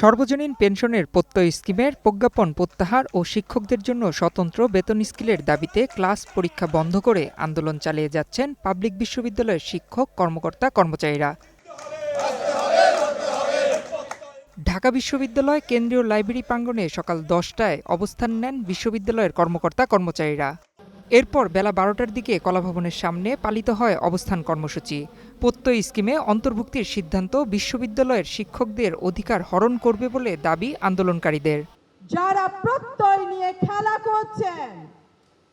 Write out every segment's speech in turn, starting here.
সর্বজনীন পেনশনের প্রত্যয় স্কিমের প্রজ্ঞাপন প্রত্যাহার ও শিক্ষকদের জন্য স্বতন্ত্র বেতন স্কিলের দাবিতে ক্লাস পরীক্ষা বন্ধ করে আন্দোলন চালিয়ে যাচ্ছেন পাবলিক বিশ্ববিদ্যালয়ের শিক্ষক, কর্মকর্তা, কর্মচারীরা। ঢাকা বিশ্ববিদ্যালয় কেন্দ্রীয় লাইব্রেরি প্রাঙ্গণে সকাল দশটায় অবস্থান নেন বিশ্ববিদ্যালয়ের কর্মকর্তা, কর্মচারীরা। এরপর বেলা বারোটার দিকে কলাভবনের সামনে পালিত হয় অবস্থান কর্মসূচি। প্রত্যয় স্কিমে অন্তর্ভুক্তির সিদ্ধান্ত বিশ্ববিদ্যালয়ের শিক্ষকদের অধিকার হরণ করবে বলে দাবি আন্দোলনকারীদের। যারা প্রত্যয় নিয়ে খেলা করছেন,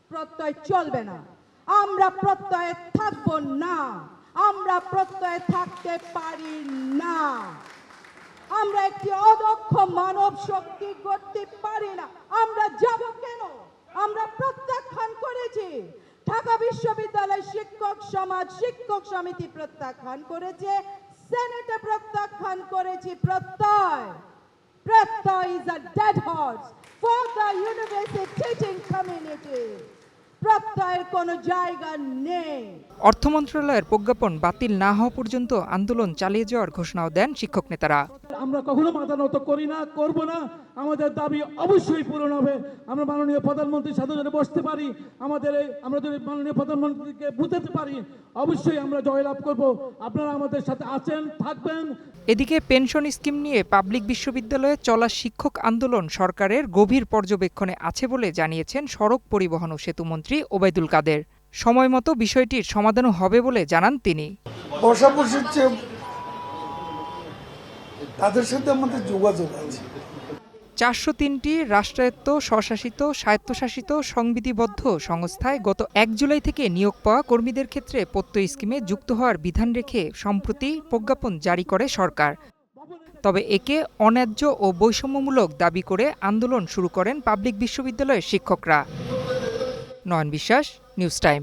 প্রত্যয় চলবে না। আমরা প্রত্যয়ে থাকব না। আমরা প্রত্যয়ে থাকতে পারি না। আমরা একটি অদক্ষ মানব শক্তি করতে পারি না আমরা যাব কেন আমরা প্রত্যাখ্যান করেছি ঢাকা বিশ্ববিদ্যালয় শিক্ষক সমাজ শিক্ষক সমিতি প্রত্যাখ্যান করেছে, সেনেটে প্রত্যাখ্যান করেছি প্রত্যয়। প্রত্যয় is a dead horse for the university teaching community প্রত্যয়ের কোনো জায়গা নেই। অর্থ মন্ত্রণালয়ের প্রজ্ঞাপন বাতিল না হওয়া পর্যন্ত আন্দোলন চালিয়ে যাওয়ার ঘোষণাও দেন শিক্ষক নেতারা। আমরা কখনো মাথা নত করি না করব না। আমাদের দাবি অবশ্যই পূরণ হবে। আমরা মাননীয় প্রধানমন্ত্রীর সাথে যদি বসতে পারি আমাদের এই আমরা যদি মাননীয় প্রধানমন্ত্রীকে বুঝাতে পারি অবশ্যই আমরা জয়লাভ করব। আপনারা আমাদের সাথে আছেন থাকবেন। এদিকে পেনশন স্কিম নিয়ে পাবলিক বিশ্ববিদ্যালয়ে চলা শিক্ষক আন্দোলন সরকারের গভীর পর্যবেক্ষণে আছে বলে জানিয়েছেন সড়ক পরিবহন ও সেতুমন্ত্রী ওবায়দুল কাদের। সময়মতো বিষয়টির সমাধানও হবে বলে জানান তিনি। চেয়ে তাদের সাথে আমাদের যোগাযোগ আছে। চারশো তিনটি রাষ্ট্রায়ত্ত, স্বশাসিত, স্বায়ত্তশাসিত, সংবিধিবদ্ধ সংস্থায় গত এক জুলাই থেকে নিয়োগ পাওয়া কর্মীদের ক্ষেত্রে প্রত্যয় স্কিমে যুক্ত হওয়ার বিধান রেখে সম্প্রতি প্রজ্ঞাপন জারি করে সরকার। তবে একে অন্যায্য ও বৈষম্যমূলক দাবি করে আন্দোলন শুরু করেন পাবলিক বিশ্ববিদ্যালয়ের শিক্ষকরা। নয়ন বিশ্বাস, নিউজ টাইম।